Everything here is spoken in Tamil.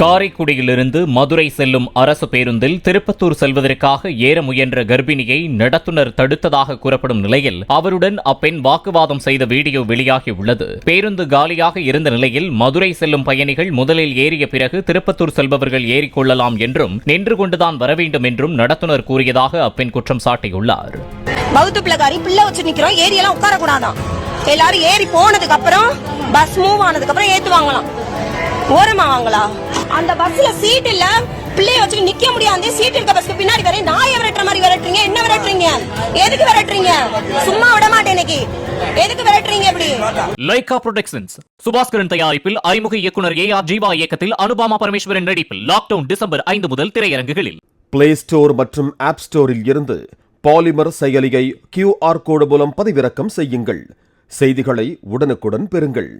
காரைக்குடியிலிருந்து மதுரை செல்லும் அரசு பேருந்தில் திருப்பத்தூர் செல்வதற்காக ஏற முயன்ற கர்ப்பிணியை நடத்துனர் தடுத்ததாக கூறப்படும் நிலையில் அவருடன் அப்பெண் வாக்குவாதம் செய்த வீடியோ வெளியாகியுள்ளது. பேருந்து காலியாக இருந்த நிலையில் மதுரை செல்லும் பயணிகள் முதலில் ஏறிய பிறகு திருப்பத்தூர் செல்பவர்கள் ஏறிக்கொள்ளலாம் என்றும் நின்று கொண்டுதான் வர வேண்டும் என்றும் நடத்துனர் கூறியதாக அப்பெண் குற்றம் சாட்டியுள்ளார். பௌத்த பிள்ளைக்காரி பிள்ளை வச்சு நிக்கிறோம் எல்லாரும் ஏறி போனதுக்கு அப்புறம் பஸ் மூவ் ஆனதுக்கு அப்புறம் ஏத்துவாங்களாம். ஓரமா வாங்களா? அந்த பஸ்ல சீட் இல்ல பிள்ளைய வச்சு நிக்க முடியாது சீட் இருக்க பஸ்க்கு பின்னாடி வரை நாயை விரட்டுற மாதிரி விரட்டுறீங்க. என்ன விரட்டுறீங்க? எதுக்கு விரட்டுறீங்க? சும்மா விட மாட்டேன் இன்னைக்கு. எதுக்கு விரட்டுறீங்க இப்படி? லைகா புரொடக்ஷன்ஸ் சுபாஸ்கரன் தயாரிப்பில் அறிமுக இயக்குனர் ஏ ஆர் ஜீவா இயக்கத்தில் அனுபாமா பரமேஸ்வரன் நடிப்பில் லாக்டவுன் டிசம்பர் ஐந்து முதல் திரையரங்குகளில். பிளே ஸ்டோர் மற்றும் ஆப் ஸ்டோரில் இருந்து பாலிமர் செயலியை கியூஆர் கோடு மூலம் பதிவிறக்கம் செய்யுங்கள். செய்திகளை உடனுக்குடன் பெறுங்கள்.